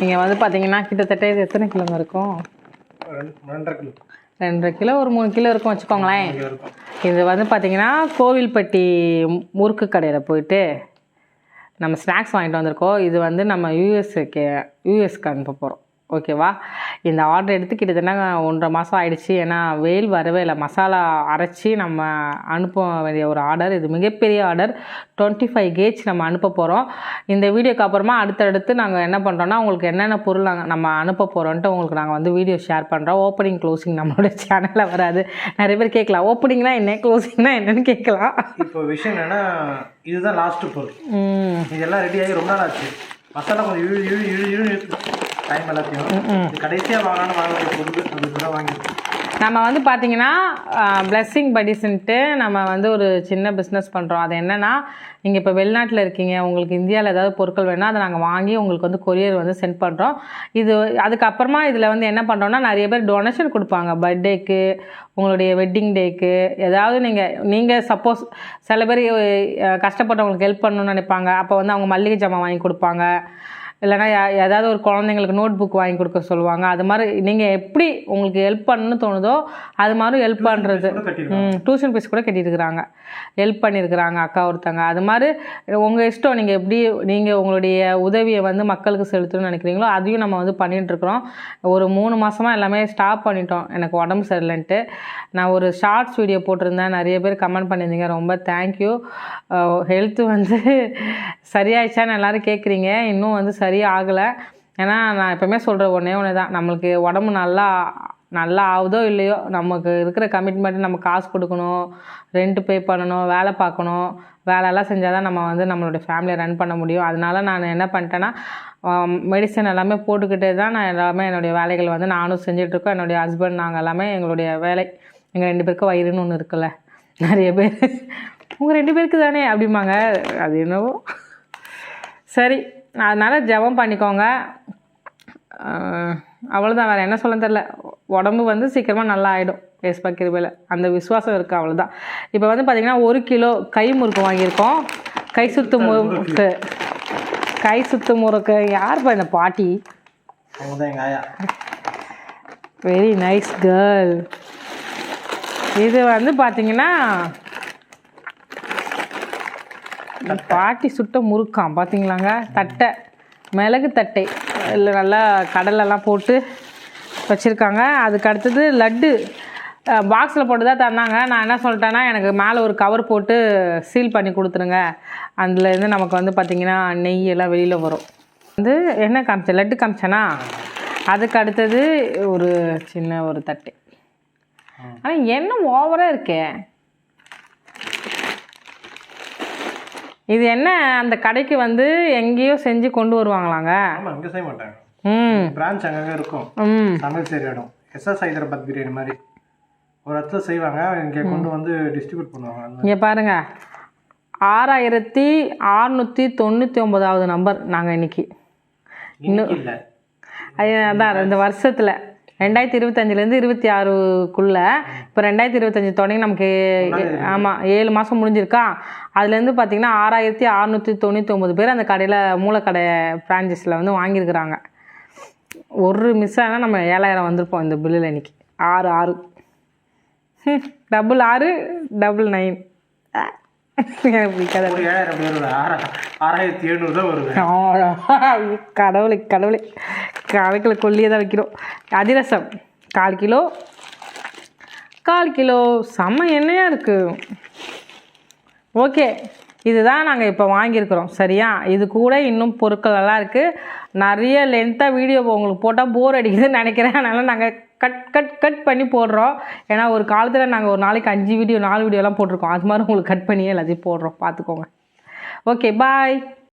நீங்கள் வந்து பார்த்தீங்கன்னா கிட்டத்தட்ட இது எத்தனை கிலோங்க இருக்கும்? ரெண்டு ரெண்டரை கிலோ. ரெண்டரை கிலோ ஒரு மூணு கிலோ இருக்கும் வச்சுக்கோங்களேன். இது வந்து பார்த்தீங்கன்னா கோவில்பட்டி முறுக்கு கடையில் போயிட்டு நம்ம ஸ்நாக்ஸ் வாங்கிட்டு வந்திருக்கோம். இது வந்து நம்ம யூஎஸ்க்கு யூஎஸ்க்கு அனுப்ப போகிறோம் ஓகேவா? இந்த ஆர்டர் எடுத்து கிட்டத்தட்ட ஒன்றரை மாதம் ஆயிடுச்சு. ஏன்னா வெயில் வரவே இல்லை. மசாலா அரைச்சி நம்ம அனுப்ப வேண்டிய ஒரு ஆர்டர் இது மிகப்பெரிய ஆர்டர் டுவெண்ட்டி ஃபைவ் கேஜ் நம்ம அனுப்ப போகிறோம் இந்த வீடியோக்கு அப்புறமா அடுத்தடுத்து நாங்கள் என்ன பண்ணுறோன்னா உங்களுக்கு என்னென்ன பொருள் நாங்கள் நம்ம அனுப்ப போகிறோன்ட்டு உங்களுக்கு நாங்கள் வந்து வீடியோ ஷேர் பண்ணுறோம் ஓப்பனிங் க்ளோசிங் நம்மளோட சேனலில் வராது. நிறைய பேர் கேட்கலாம். ஓப்பனிங்னா என்ன? க்ளோசிங்னா என்னன்னு கேட்கலாம். இப்போ விஷயம் என்னன்னா இதுதான் லாஸ்ட் பொருள். இதெல்லாம் ரெடி ஆகி ரொம்ப நாள் ஆச்சு. மசாலா கொஞ்சம் இழு இழு இழு இழு டைம் எல்லாத்தையும் கடைசியாக வாங்கலாம்னு வாங்க வேண்டிய பொருள் அதுக்கு தான் வாங்கியிருக்கோம் நம்ம வந்து பார்த்தீங்கன்னா பிளெஸ்ஸிங் படிஸ்ன்ட்டு நம்ம வந்து ஒரு சின்ன பிஸ்னஸ் பண்ணுறோம் அது என்னென்னா நீங்கள் இப்போ வெளிநாட்டில் இருக்கீங்க உங்களுக்கு இந்தியாவில் ஏதாவது பொருட்கள் வேணால் அதை நாங்கள் வாங்கி உங்களுக்கு வந்து கொரியர் வந்து சென்ட் பண்ணுறோம் இது அதுக்கப்புறமா இதில் வந்து என்ன பண்ணுறோம்னா நிறைய பேர் டொனேஷன் கொடுப்பாங்க. பர்த்டேக்கு உங்களுடைய வெட்டிங் டேக்கு ஏதாவது நீங்கள் நீங்கள் சப்போஸ் சில பேர் கஷ்டப்பட்டவங்களுக்கு ஹெல்ப் பண்ணணும்னு நினைப்பாங்க. அப்போ வந்து அவங்க மல்லிகை ஜாமான் வாங்கி கொடுப்பாங்க. இல்லைனா ஏதாவது ஒரு குழந்தைங்களுக்கு நோட் புக் வாங்கி கொடுக்க சொல்லுவாங்க. அது மாதிரி நீங்கள் எப்படி உங்களுக்கு ஹெல்ப் பண்ணணும்னு தோணுதோ அது மாதிரி ஹெல்ப் பண்ணுறது டியூஷன் ஃபீஸ் கூட கட்டியிருக்கிறாங்க ஹெல்ப் பண்ணியிருக்கிறாங்க அக்கா ஒருத்தங்க. அது மாதிரி உங்கள் இஷ்டம். நீங்கள் எப்படி நீங்கள் உங்களுடைய உதவியை வந்து மக்களுக்கு செலுத்தணும்னு நினைக்கிறீங்களோ அதையும் நம்ம வந்து பண்ணிட்டு இருக்கிறோம் ஒரு மூணு மாதமாக எல்லாமே ஸ்டாப் பண்ணிட்டோம். எனக்கு உடம்பு சரியில்லைன்ட்டு. நான் ஒரு ஷார்ட்ஸ் வீடியோ போட்டிருந்தேன். நிறைய பேர் கமெண்ட் பண்ணியிருந்தீங்க. ரொம்ப தேங்க்யூ ஹெல்த்து வந்து சரியாயிடுச்சான்னு எல்லோரும் கேட்குறீங்க இன்னும் வந்து சரியாகலை. ஏன்னா நான் எப்பவுமே சொல்கிற ஒன்றே ஒன்று தான் நம்மளுக்கு உடம்பு நல்லா நல்லா ஆகுதோ இல்லையோ நமக்கு இருக்கிற கமிட்மெண்ட் நம்ம காசு கொடுக்கணும் ரெண்ட் பே பண்ணணும் வேலை பார்க்கணும். வேலையெல்லாம் செஞ்சால் தான் நம்ம வந்து நம்மளுடைய ஃபேமிலியை ரன் பண்ண முடியும். அதனால நான் என்ன பண்ணிட்டேன்னா மெடிசன் எல்லாமே போட்டுக்கிட்டே தான் நான் எல்லாமே என்னுடைய வேலைகள் வந்து நானும் செஞ்சிட்ருக்கோம் என்னுடைய ஹஸ்பண்ட் நாங்கள் எல்லாமே எங்களுடைய வேலை. எங்கள் ரெண்டு பேருக்கும் வயிறுன்னு ஒன்று இருக்குல்ல. நிறைய பேர். உங்கள் ரெண்டு பேருக்கு தானே அப்படிம்பாங்க. அது என்னவோ. சரி அதனால் ஜெபம் பண்ணிக்கோங்க. அவ்வளோதான் வேறு என்ன சொல்ல தெரில உடம்பு வந்து சீக்கிரமாக நல்லா ஆகிடும் ஏஸ்பா கிருபையில். அந்த விசுவாசம் இருக்குது அவ்வளோதான் இப்போ வந்து பார்த்திங்கன்னா ஒரு கிலோ கை முறுக்கு வாங்கியிருக்கோம். கை சுத்து முறுக்கு. கை சுத்து முறுக்கு. யாருப்பா இந்த பாட்டி? வெரி நைஸ் கேர்ள் இது வந்து பார்த்தீங்கன்னா பாட்டி சுட்ட முறுக்காம் பார்த்தீங்களாங்க தட்டை. மிளகு தட்டை. இல்லை நல்லா கடலெல்லாம் போட்டு வச்சுருக்காங்க. அதுக்கு அடுத்தது லட்டு. பாக்ஸில் போட்டு தான் தந்தாங்க. நான் என்ன சொல்லிட்டேன்னா எனக்கு மேலே ஒரு கவர் போட்டு சீல் பண்ணி கொடுத்துருங்க. அதுலேருந்து நமக்கு வந்து பார்த்திங்கன்னா நெய் எல்லாம் வெளியில் வரும். வந்து என்ன காமிச்சேன் லட்டு காமிச்சேனா? அதுக்கு அடுத்தது ஒரு சின்ன ஒரு தட்டு. ஆனால் என்ன ஓவராக இருக்கே. இது என்ன? அந்த கடைக்கு வந்து எங்கேயோ செஞ்சு கொண்டு வருவாங்களாங்க? ஆமாம் இங்கே செய்ய மாட்டாங்க. ம். பிரான்ச் அங்கங்கே இருக்கும். ம். சமையல் செய்கிற இடம். எஸ்எஸ் ஹைதராபாத் பிரியாணி மாதிரி. ஒரு இடத்துல செய்வாங்க. இங்கே கொண்டு வந்து டிஸ்ட்ரிபியூட் பண்ணுவாங்க. இங்கே பாருங்க. ஆறாயிரத்தி அறுநூற்றி தொண்ணூற்றி ஒம்பதாவது நம்பர் நாங்கள் இன்னைக்கு. அது அதான் இந்த வருஷத்தில். ரெண்டாயிரத்தி இருபத்தஞ்சிலேருந்து இருபத்தி ஆறுக்குள்ளே இப்போ ரெண்டாயிரத்தி இருபத்தஞ்சி தொடங்கி நமக்கு ஆமாம் ஏழு மாதம் முடிஞ்சிருக்கா? அதுலேருந்து பார்த்தீங்கன்னா ஆறாயிரத்தி அறுநூற்றி தொண்ணூற்றி ஒம்பது பேர் அந்த கடையில் மூலக்கடை ஃப்ரான்ச்சைஸில் வந்து வாங்கியிருக்கிறாங்க. ஒரு மிஸ் ஆனால் நம்ம ஏழாயிரம் வந்திருப்போம் இந்த பில்லில் இன்னைக்கு. ஆறு ஆறு. டபுள் ஆறு டபுள் நைன் கடவுளே கடவுளே. கணக்கில் கொல்லியே தான் வைக்கிறோம். அதிரசம் கால் கிலோ கால் கிலோ. செம்ம எண்ணெயாக இருக்குது ஓகே இதுதான் நாங்கள் இப்போ வாங்கியிருக்கிறோம். சரியா? இது கூட இன்னும் பொருட்கள் எல்லாம் இருக்குது நிறைய லென்த்தாக வீடியோ உங்களுக்கு போட்டால் போர் அடிக்குதுன்னு நினைக்கிறேன். அதனால் நாங்கள் கட் கட் கட் பண்ணி போடுறோம். ஏன்னா ஒரு காலத்தில் நாங்கள் ஒரு நாளைக்கு அஞ்சு வீடியோ நாலு வீடியோலாம் போட்டிருக்கோம். அது மாதிரி உங்களுக்கு கட் பண்ணியே எல்லாத்தையும் போடுறோம். பார்த்துக்கோங்க. Okay bye